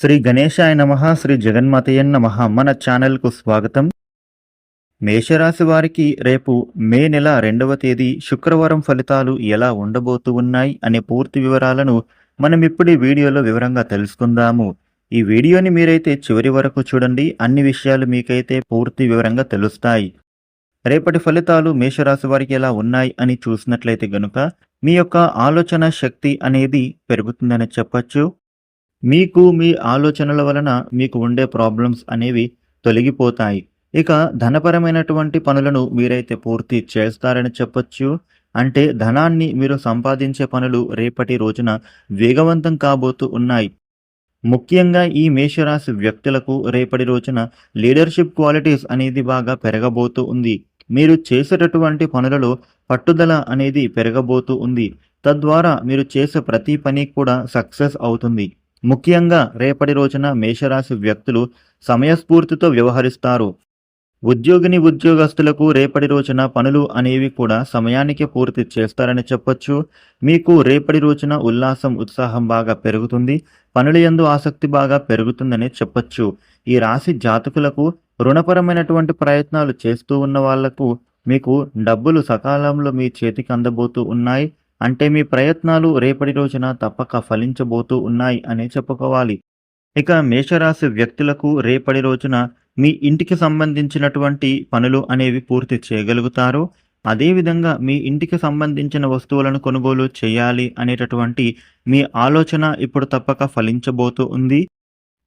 శ్రీ గణేశాయ నమ శ్రీ జగన్మాతయ్య నమ. మన ఛానల్కు స్వాగతం. మేషరాశి వారికి రేపు మే నెల రెండవ తేదీ శుక్రవారం ఫలితాలు ఎలా ఉండబోతూ ఉన్నాయి అనే పూర్తి వివరాలను మనం ఇప్పుడు వీడియోలో వివరంగా తెలుసుకుందాము. ఈ వీడియోని మీరైతే చివరి వరకు చూడండి. అన్ని విషయాలు మీకైతే పూర్తి వివరంగా తెలుస్తాయి. రేపటి ఫలితాలు మేషరాశి వారికి ఎలా ఉన్నాయి అని చూసినట్లయితే గనుక మీ యొక్క ఆలోచన శక్తి అనేది పెరుగుతుందని చెప్పచ్చు. మీకు మీ ఆలోచనల వలన మీకు ఉండే ప్రాబ్లమ్స్ అనేవి తొలగిపోతాయి. ఇక ధనపరమైనటువంటి పనులను మీరైతే పూర్తి చేస్తారని చెప్పొచ్చు. అంటే ధనాన్ని మీరు సంపాదించే పనులు రేపటి రోజున వేగవంతం కాబోతూ ఉన్నాయి. ముఖ్యంగా ఈ మేషరాశి వ్యక్తులకు రేపటి రోజున లీడర్షిప్ క్వాలిటీస్ అనేది బాగా పెరగబోతూ ఉంది. మీరు చేసేటటువంటి పనులలో పట్టుదల అనేది పెరగబోతూ ఉంది. తద్వారా మీరు చేసే ప్రతి పని కూడా సక్సెస్ అవుతుంది. ముఖ్యంగా రేపటి రోజున మేషరాశి వ్యక్తులు సమయస్ఫూర్తితో వ్యవహరిస్తారు. ఉద్యోగిని ఉద్యోగస్తులకు రేపటి రోజున పనులు అనేవి కూడా సమయానికి పూర్తి చేస్తారని చెప్పొచ్చు. మీకు రేపటి రోజున ఉల్లాసం ఉత్సాహం బాగా పెరుగుతుంది. పనుల యందు ఆసక్తి బాగా పెరుగుతుందని చెప్పొచ్చు. ఈ రాశి జాతకులకు రుణపరమైనటువంటి ప్రయత్నాలు చేస్తూ ఉన్న వాళ్ళకు మీకు డబ్బులు సకాలంలో మీ చేతికి అందబోతూ ఉన్నాయి. అంటే మీ ప్రయత్నాలు రేపటి రోజున తప్పక ఫలించబోతూ ఉన్నాయి అనే చెప్పుకోవాలి. ఇక మేషరాశి వ్యక్తులకు రేపటి రోజున మీ ఇంటికి సంబంధించినటువంటి పనులు అనేవి పూర్తి చేయగలుగుతారు. అదేవిధంగా మీ ఇంటికి సంబంధించిన వస్తువులను కొనుగోలు చేయాలి అనేటటువంటి మీ ఆలోచన ఇప్పుడు తప్పక ఫలించబోతూ ఉంది.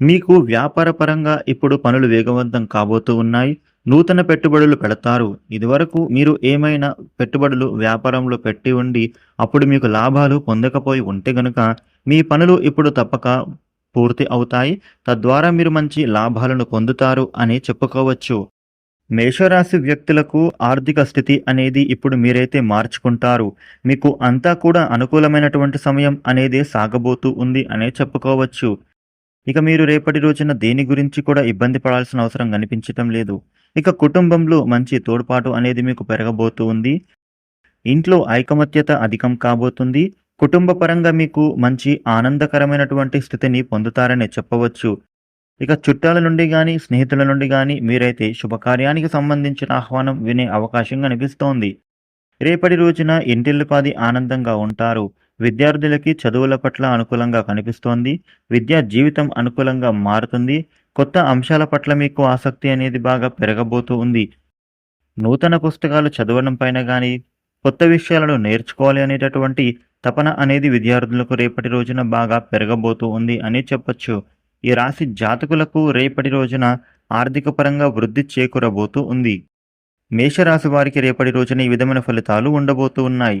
మీకు వ్యాపారపరంగా ఇప్పుడు పనులు వేగవంతం కాబోతూ ఉన్నాయి. నూతన పెట్టుబడులు పెడతారు. ఇదివరకు మీరు ఏమైనా పెట్టుబడులు వ్యాపారంలో పెట్టి ఉండి అప్పుడు మీకు లాభాలు పొందకపోయి ఉంటే గనుక మీ పనులు ఇప్పుడు తప్పక పూర్తి అవుతాయి. తద్వారా మీరు మంచి లాభాలను పొందుతారు అని చెప్పుకోవచ్చు. మేషరాశి వ్యక్తులకు ఆర్థిక స్థితి అనేది ఇప్పుడు మీరైతే మార్చుకుంటారు. మీకు అంతా కూడా అనుకూలమైనటువంటి సమయం అనేది సాగబోతూ ఉంది అనే చెప్పుకోవచ్చు. ఇక మీరు రేపటి రోజున దేని గురించి కూడా ఇబ్బంది పడాల్సిన అవసరం కనిపించటం లేదు. ఇక కుటుంబంలో మంచి తోడ్పాటు అనేది మీకు పెరగబోతూ ఉంది. ఇంట్లో ఐకమత్యత అధికం కాబోతుంది. కుటుంబ పరంగా మీకు మంచి ఆనందకరమైనటువంటి స్థితిని పొందుతారని చెప్పవచ్చు. ఇక చుట్టాల నుండి కానీ స్నేహితుల నుండి కానీ మీరైతే శుభకార్యానికి సంబంధించిన ఆహ్వానం వినే అవకాశం కనిపిస్తోంది. రేపటి రోజున ఇంటిల్లిపాది ఆనందంగా ఉంటారు. విద్యార్థులకి చదువుల పట్ల అనుకూలంగా కనిపిస్తోంది. విద్యా జీవితం అనుకూలంగా మారుతుంది. కొత్త అంశాల పట్ల మీకు ఆసక్తి అనేది బాగా పెరగబోతూ ఉంది. నూతన పుస్తకాలు చదవడం పైన కానీ కొత్త విషయాలను నేర్చుకోవాలి అనేటటువంటి తపన అనేది విద్యార్థులకు రేపటి రోజున బాగా పెరగబోతూ ఉంది అని చెప్పొచ్చు. ఈ రాశి జాతకులకు రేపటి రోజున ఆర్థిక పరంగా వృద్ధి చేకూరబోతూ ఉంది. మేషరాశి వారికి రేపటి రోజున ఈ విధమైన ఫలితాలు ఉండబోతూ ఉన్నాయి.